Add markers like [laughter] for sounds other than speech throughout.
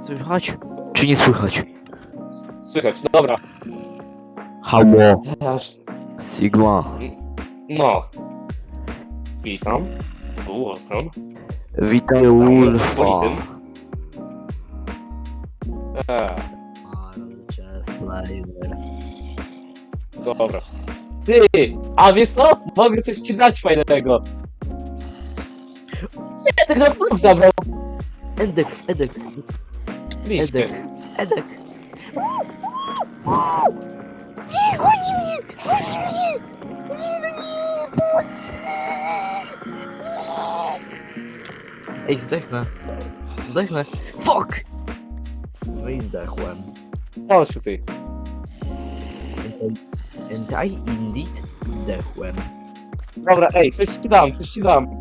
Słychać? Czy nie słychać? Słychać, dobra. Halo, Aż, Sigma. no. Witam. Wilson. Witaj Ulfa. Politym. Eee, dobra. Ty, a wiesz co? Mogę coś ci dać fajnego. Nie, tak za prób zabrał. Edek, Edek. Edek, Edek. Ej, zdechnę. Zdechnę. Fuck! No i zdechłem. Chodź tutaj. And I, and I indeed zdechłem. Dobra, ej, coś ci dam, coś ci dam.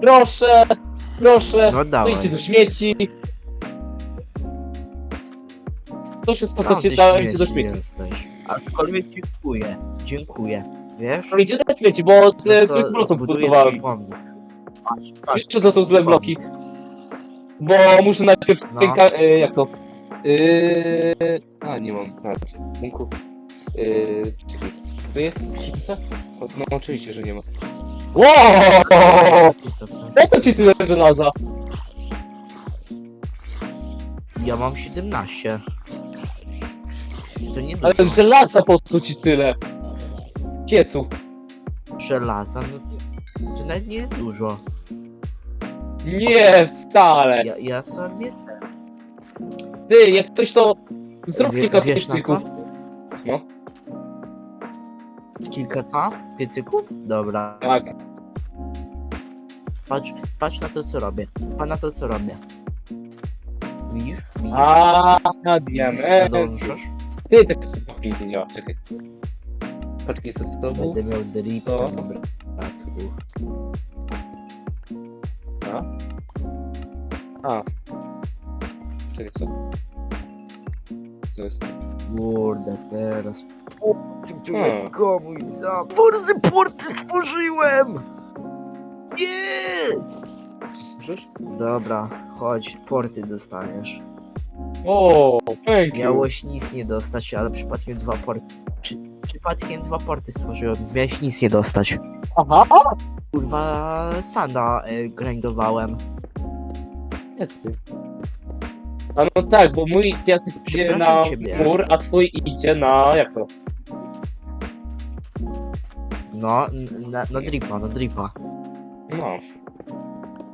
Proszę, proszę. No dawaj. Wyjdźcie do śmieci. To wszystko, co Tam ci dałem, idzie do śmieci śmieci. Jesteś. Aczkolwiek dziękuję. Dziękuję. Wiesz? No idzie do śmieci, bo z No to złych blosów zbuduję budowałem. twój pomnik. Patrz, patrz. Jeszcze to są złe bloki. Bo muszę najpierw No. tej ka- e, jak to? Yy... A, nie mam karty. Bunku. Yy... Czekaj. To jest skrzynce? O, No oczywiście, że nie ma. Wow! Po co ci tyle żelaza? Ja mam 17. To nie dużo. Ale żelaza po co ci tyle? Piecu. Żelaza, no to nawet nie jest dużo. Nie, wcale. Ja, ja sobie... Ty, jak coś to... Zrób Wie- kilka wiesz na piecyków. co? No. Kilka co? Piecyków? Dobra. Tak. Patrz, patrz na to co robię. Patrz na to co robię. Widzisz? Widzisz? A, na diament. Nadążasz? Ty, tak sobie nie działa, czekaj. Paczki ze sobą. Będę miał dripa, No. dobra. Bratku. A? A. Czekaj, co? Co jest? Kurde, teraz... Hmm. Komuś za... Borzy porty stworzyłem! Nie! Co słyszysz? Dobra, chodź, porty dostaniesz. O, thank you. Miałeś nic nie dostać, ale przypadkiem dwa porty. Czy, przypadkiem dwa porty stworzyłem, miałeś nic nie dostać. Aha! Kurwa, sanda y, grindowałem. Nie ty. A no tak, bo mój piasek idzie Przepraszam na ciebie. mur, a twój idzie na... jak to? No, n- na, na dripa, na dripa. No.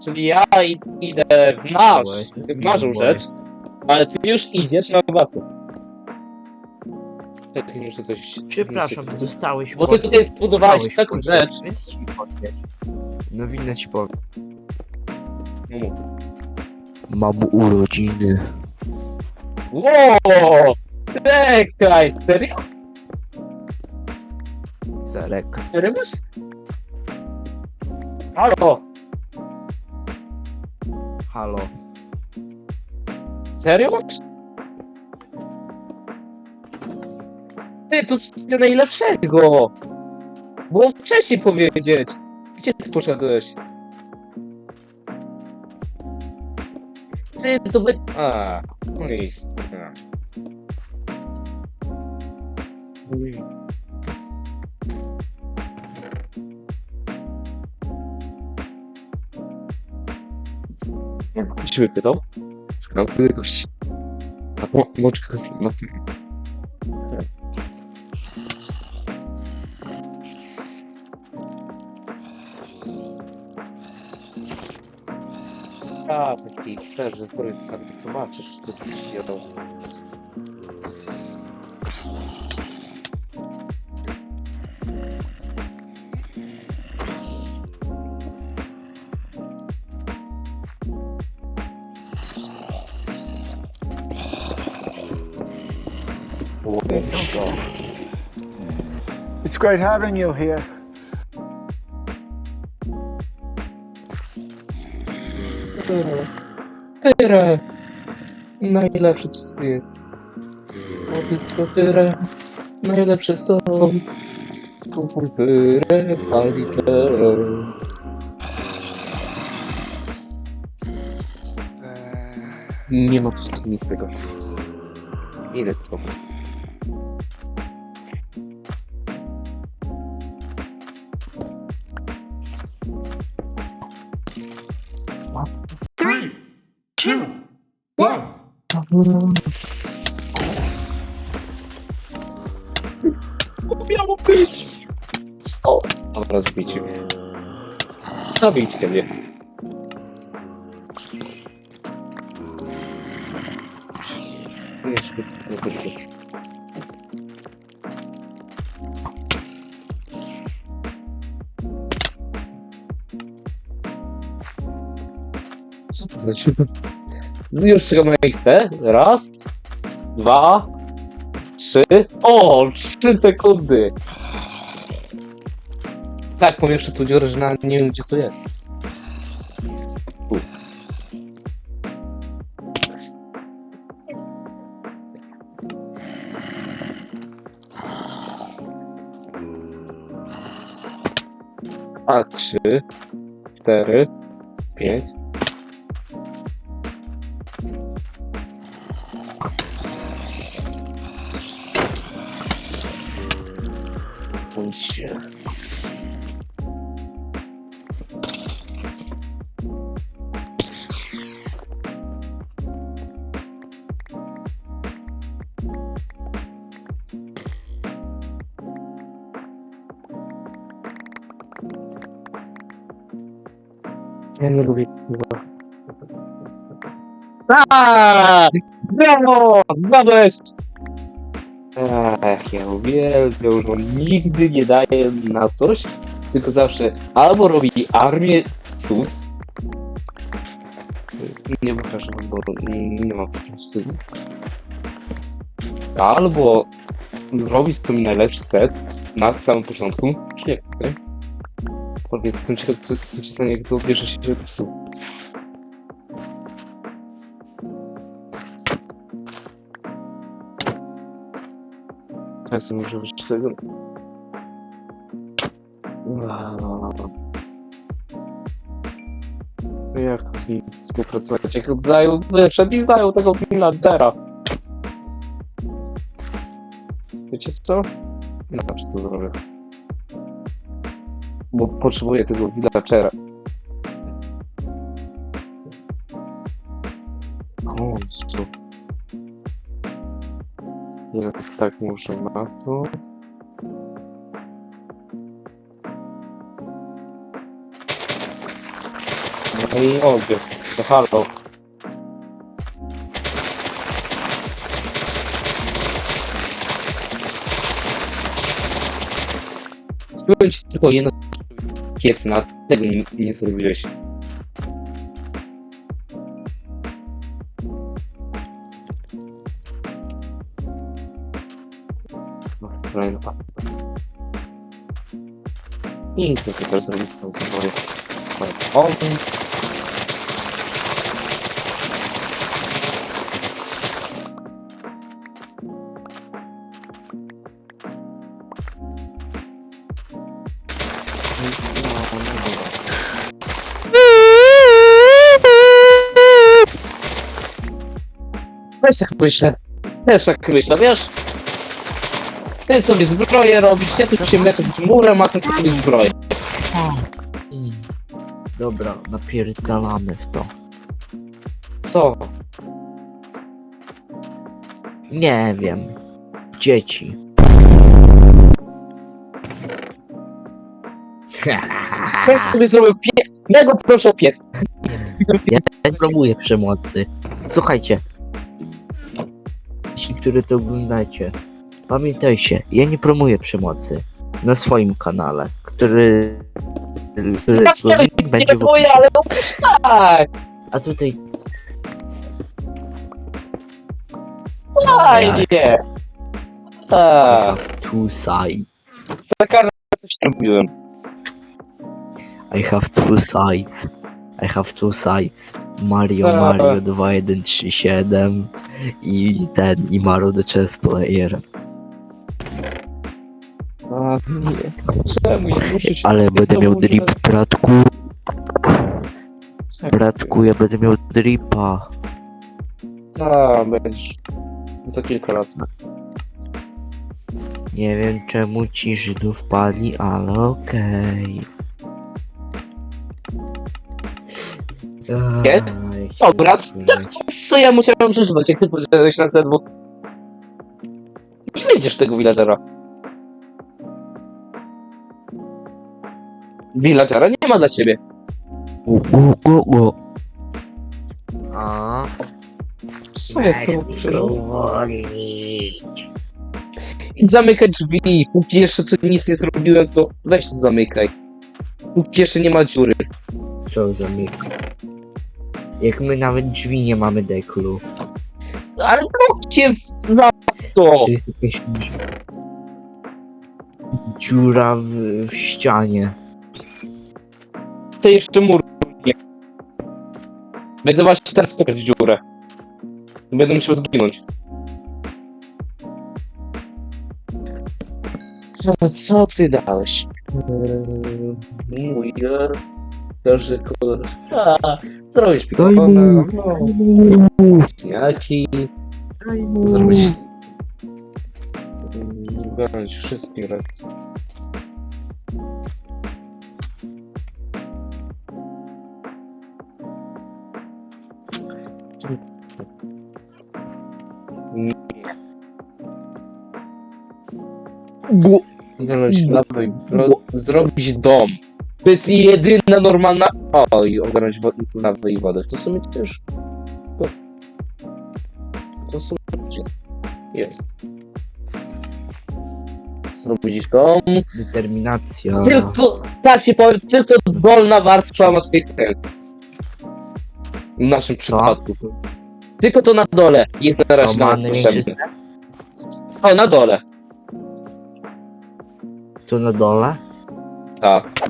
Czyli ja i- idę w nasz, w naszą rzecz, ale ty już idziesz na basen. Tak, muszę coś... Przepraszam, muszę- dostałeś Bo ty tutaj zbudowałeś Dostałeś taką rzecz. Więc ci odpowiedź. No winno ci powiem. No mów. Mam urodziny. Wow! Czekaj, serio? Serio masz? Halo, Halo. serio? Ty, to wszystkiego najlepszego! Było wcześniej powiedzieć! Gdzie ty poszedłeś? Ty, to by... A, no i... a. Wypytał? Szukam tyle gości. A mo, moczka z na tym. A, taki szczerze, sobie sam zobaczysz, co tu się dzieje. Great having you here. Tyle. Najlepsze co jest. O, tylko tyle. Najlepsze są. Komputery, palicze. Nie ma tu nic tego. Ile to? Mnie. Zabijcie mnie. Co to znaczy? Już tego miejsce. Raz, dwa, trzy. O, trzy sekundy. Tak, mam tu dziurę, że na, nie wiem gdzie co jest. A, trzy, cztery, pięć. Się. Nie lubię piwa. Aaaa! Brawo! Zgadłeś! Ach, ja uwielbiam, że on nigdy nie daje na coś, tylko zawsze albo robi armię psów. Nie wam, bo nie, nie ma po prostu. Albo robi sobie najlepszy set na samym początku. Świetny. Powiedzmy, czy co, co ci za niego bierze się psów. Czasem może być tego. No Jak z nim współpracować? Jak oddają, przebijają tego Finlandera. Wiecie co? Inaczej to zrobię. Bo potrzebuję tego villagera. Końcu. Więc tak muszę na to. No i odbiór. To halo. Ci tylko jedno piec na tego nie, nie zrobiłeś. No, kolejny pan. Też tak myślę. Też tak myślę, wiesz? Ty sobie zbroję robisz, ja tu się meczę z murem, a ty sobie zbroję. Dobra, napierdalamy w to. Co? Nie wiem. Dzieci. Weź [laughs] sobie zrobił pie... Ja go proszę o piec. Ja nie promuję przemocy. Słuchajcie. Ci, którzy to oglądacie. Pamiętajcie, ja nie promuję przemocy. Na swoim kanale, który... który Znaczy, link Nie będzie w opisie. ale tak. A tutaj Fajnie. I Tak. have two sides. Za karę coś tam mówiłem. I have two sides. I have two sides. Mario Tak. Mario 2137 i ten i Mario the Chess Player. A, nie. Czemu ja muszę się... Ale będę miał drip, bratku. Tak. Bratku, ja będę miał dripa. A, będziesz za kilka lat. Nie wiem czemu ci Żydów padli, ale okej. Nie? Aj, Dobra, co ja musiałem przeżywać, jak ty poszedłeś na zedwo? Nie będziesz tego villagera. Villagera nie ma dla ciebie. U, u, u, u. A, Co jest tobą krzyżą? powoli. Idź zamykaj drzwi, póki jeszcze tu nic nie zrobiłem, to weź to zamykaj. Póki jeszcze nie ma dziury. Co zamyka? Jak my nawet drzwi nie mamy deklu. Ale no cię to! To jest jakaś dzi- dziura w, w ścianie. To jeszcze mur nie. Będę właśnie teraz kopać dziurę. Będę musiał zginąć. No co ty dałeś? Eee, Mój Każdy kolor. A, zrobić pikona, no, jaki, zrobić... Mm, Ogarnąć wszystkie raz. Gu- Mm. zrobić dom. To jest jedyna normalna... O, i ogarnąć lawę i wodę. To w sumie też... To, w sumie jest. Jest. Zrobić dom. Determinacja. Tylko, tak się powiem, tylko dolna warstwa ma tutaj sens. W naszym przypadku. Tylko to na dole jest na razie nas potrzebne. O, na dole. To na dole? Tak.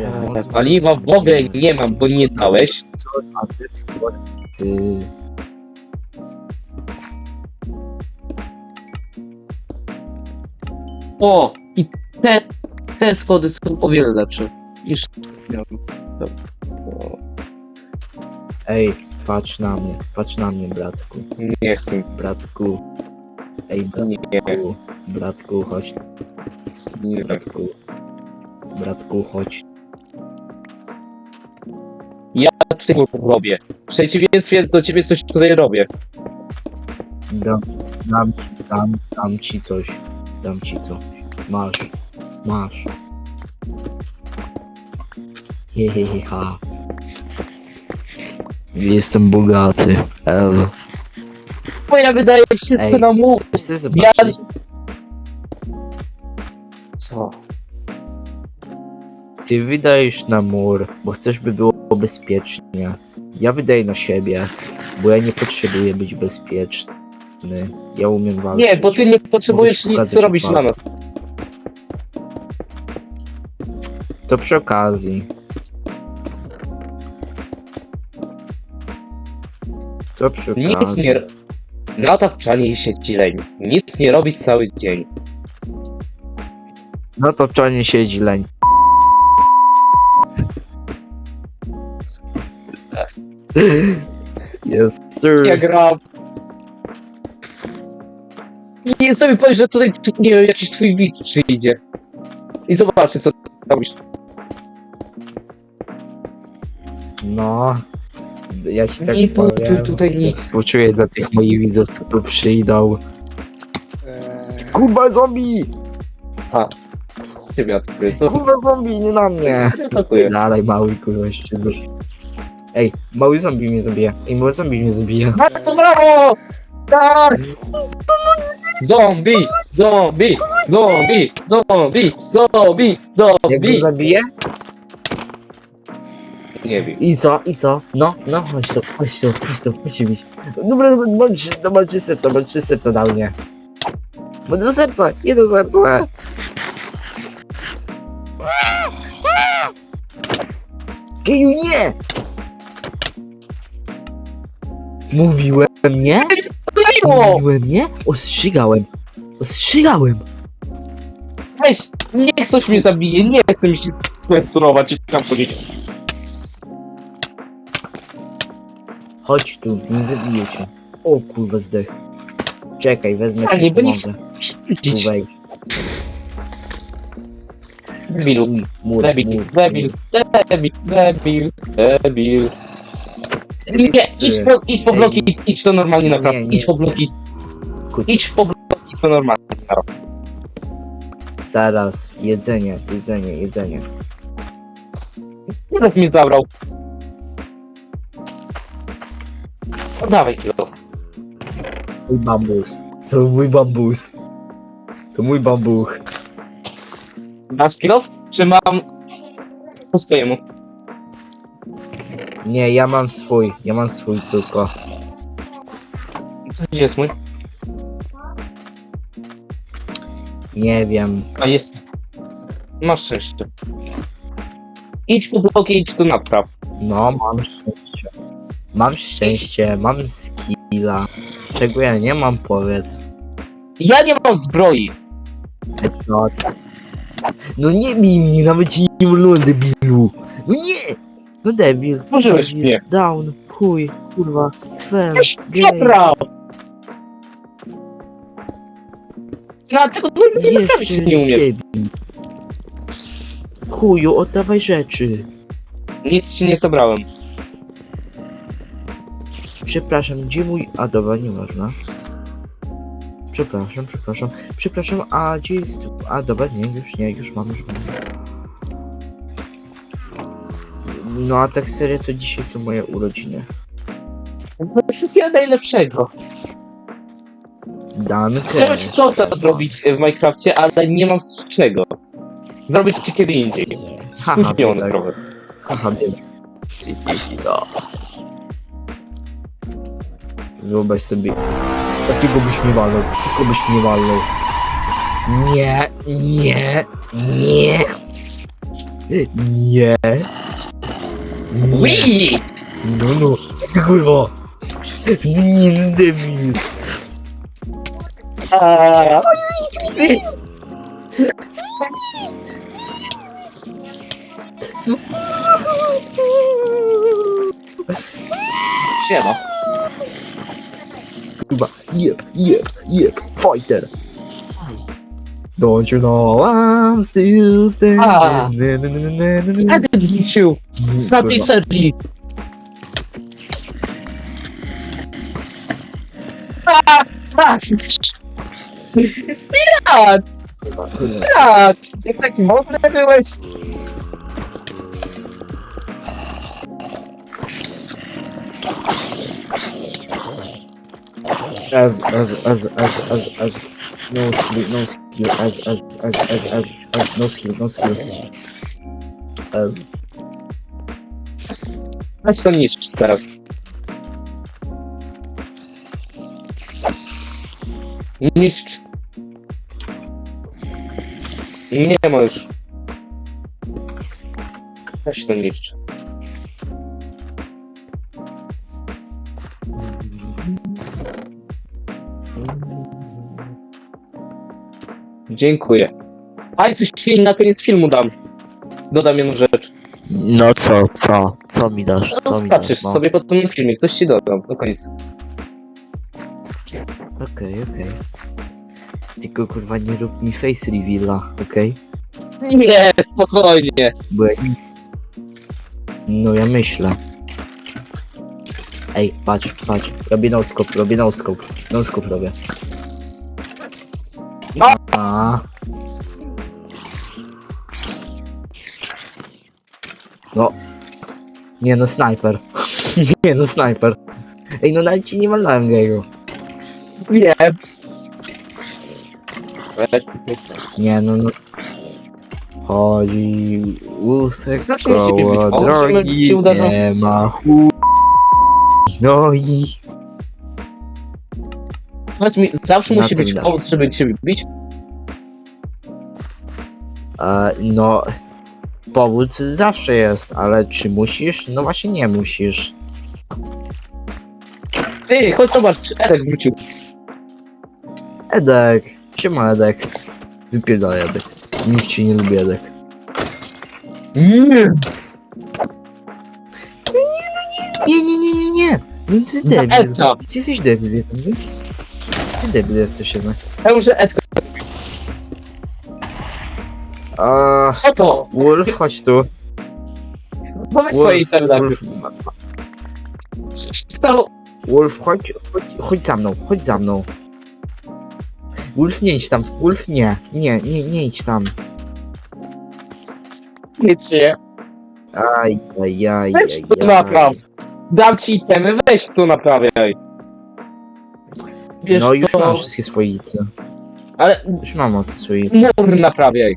E, Paliwa w ogóle nie mam, bo nie dałeś. Ty Ty. O! I te, te schody są o wiele lepsze. Niż Ej, patrz na mnie, patrz na mnie, bratku. Nie chcę. Bratku. Ej, Nie. bratku. Bratku, chodź. Nie. Bratku. Bratku, chodź. Ja czego robię? W przeciwieństwie do ciebie coś tutaj robię. Dam, dam, dam, dam ci coś. Dam ci coś. Masz. Masz. Hehehe. Jestem bogaty. Ez. Bo ja wydaję wszystko Ej. na. Chcesz Ja... zobaczyć? Co? Ty wydajesz na mur, bo chcesz by było bezpiecznie. Ja wydaję na siebie, bo ja nie potrzebuję być bezpieczny. Ja umiem walczyć. Nie, bo ty nie potrzebujesz Mogę ci nic pokazać robić dla nas. To przy okazji. To przy okazji. Nic nie... ro- Na tapczanie siedzi leń. Nic nie robić cały dzień. No to w czanie siedzi leń. Yes, sir. Ja gram. Nie sobie powiedz, że tutaj nie wiem, jakiś twój widz przyjdzie. I zobaczy co robisz. No. Ja ci tak Nie buduj powiem. tutaj nic. Współczuję dla tych moich widzów, co tu przyjdą. Kurwa zombie! Ciebie atakuję. To Kurwa zombie, nie na mnie! Dalej mały kurwa ściągasz. Ej, mały zombie mnie zabija. Ej, mały zombie mnie zabija. Bardzo brawo! Tak! Zombie! Zombie! Zombie! Zombie! Zombie! Jak go Zombie! zabije? Nie wiem. I co? I co? No, no, chodź tu, chodź tu, chodź tu, chodź mi. Dobra, dobra, bądź, no bądź serca, bądź serca dał mnie. Bo do serca, jedno serce. Keju, nie! Mówiłem, nie? Co było? Mówiłem, nie? Ostrzygałem. Ostrzygałem. Weź, niech coś mnie zabije, nie chcę mi się... Turować i tam chodzić. Chodź tu, nie zabiję cię. O kurwa zdech. Czekaj, wezmę Co, ci nie pomogę. Tu Idź. wejdź. Debilu. Mur, mur, Debil, mur, debil, debil, debil, debil. Nie, idź po, idź po bloki, idź to normalnie napraw. Nie, nie. Idź po bloki, Kur- idź po bloki, idź to normalnie napraw. Zaraz, jedzenie, jedzenie, jedzenie. Teraz mnie zabrał. Oddawaj kilo. Mój bambus. To mój bambus. To mój bambuch. Masz kilo? Czy mam po swojemu? Nie, ja mam swój. Ja mam swój tylko. To nie jest mój. Nie wiem. A jest. Masz szczęście. Idź po bloki, idź to napraw. No, mam szczęście. Mam szczęście, mam skilla. Czego ja nie mam, powiedz. Ja nie mam zbroi. No, no nie bij mnie, nawet ci nie wolno, debilu. No nie! No debil. Użyłeś debil, mnie. Down, chuj, kurwa, Weź gej. Przepraw! Dlaczego ty nie naprawić nie umiesz? debil. Chuju, oddawaj rzeczy. Nic ci nie zabrałem. Przepraszam, gdzie mój... A dobra, nieważne. Przepraszam, przepraszam, przepraszam, a gdzie jest... A dobra, nie, już nie, już mam, już mam. No a tak serio, to dzisiaj są moje urodziny. Wszystkiego najlepszego. Dankę. Chciałem ci to zrobić w Minecrafcie, ale nie mam z czego. Zrobić ci kiedy indziej. Haha, Spóźniony trochę. Haha, wiem. No. Wyobraź sobie. Takiego byś nie walnął, takiego byś nie walnął. Nie, nie, nie. Nie. Wii! No, no. Ty kurwa. Nie, no debil. Aaaa! Siema. Kurwa. Jep, jep, jep. Fighter. Don't you know I'm still standing? Ah. Na, na, na, na, na, na. Kiedy wrócił? Z takiej Kurwa. serii. A, a, Spirat! Spirat! Jak taki mądry byłeś? As as as as as as no skill no skill as as as as as as no skill no skill as Weź to niszcz teraz. Niszcz. Nie ma już. Weź to niszcz. Dziękuję. A coś ci na koniec filmu dam. Dodam jedną rzecz. no co co? Co mi dasz? No, co mi Zobaczysz dasz no. sobie potem na filmie, coś ci dodam. Do końca. okej okej. Tylko kurwa nie rób mi face reveala okej? Nie, spokojnie. bo ja no ja myślę. Ej patrz patrz. Robię no scope robię no scope. No scope robię Nie no, snajper. [laughs] Nie no, snajper. Ej, no nawet ci nie walnąłem gejgu. Wiem. Nie no, no. Chodzi łówek Zawsze musi być koło żeby drogi, ci uderzał. nie ma chuj. No i... Powiedz mi, zawsze Na musi co być mi dasz? powód, żeby cię bić? E, no... Powód zawsze jest, ale czy musisz? No właśnie nie musisz. Ej, chodź zobacz, czy Erek wrócił. Edek, siema Edek. Wypierdalaj Edek. Nikt ci nie lubi Edek. Nie! Nie, nie, nie, nie, nie! No ty Na debil. Edka. Ty jesteś debil, nie? Ty debil jesteś jednak. Ja muszę Edka. A, Co to? Wolf, chodź tu. Powiedz swojej Wolf, Wolf, chodź, chodź, chodź za mną, chodź za mną. Wolf, nie idź tam, Wolf, nie, nie, nie, nie idź tam. nic się. Aj, aj, aj, Weź tu aj. napraw. Dam ci itemy, weź tu naprawiaj. Wiesz No już to... mam wszystkie swoice. Ale Już mam o te swoje. mur naprawiaj.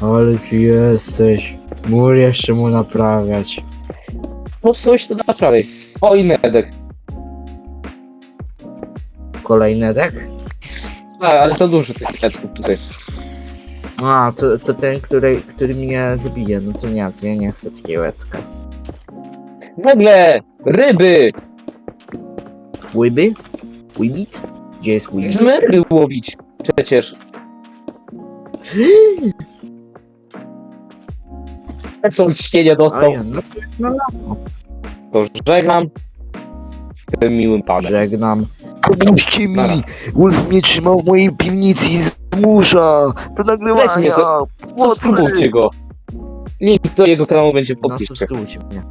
Ale ty jesteś. Mur jeszcze mu naprawiać. Popsułeś to naprawiaj. O, i Nedek. Kolejny dek? A, ale to dużo tych Edków tutaj. A, to, to ten, który, który mnie zabije. No to nie, to ja nie chcę takiego łecka. W ogóle, ryby! Łyby? Wybit? Gdzie jest Wybit? Możemy ryby łowić. Przecież. [gasps] Co olśnienie A dostał, ja, no to no, no. to żegnam z tym miłym panem. Żegnam. Pomóżcie mi! Nara. Wolf mnie trzymał w mojej piwnicy i zmusza! To nagrywania! Weź mnie za- Subskrybujcie go. Link do jego kanału będzie w No, opisie. subskrybujcie mnie.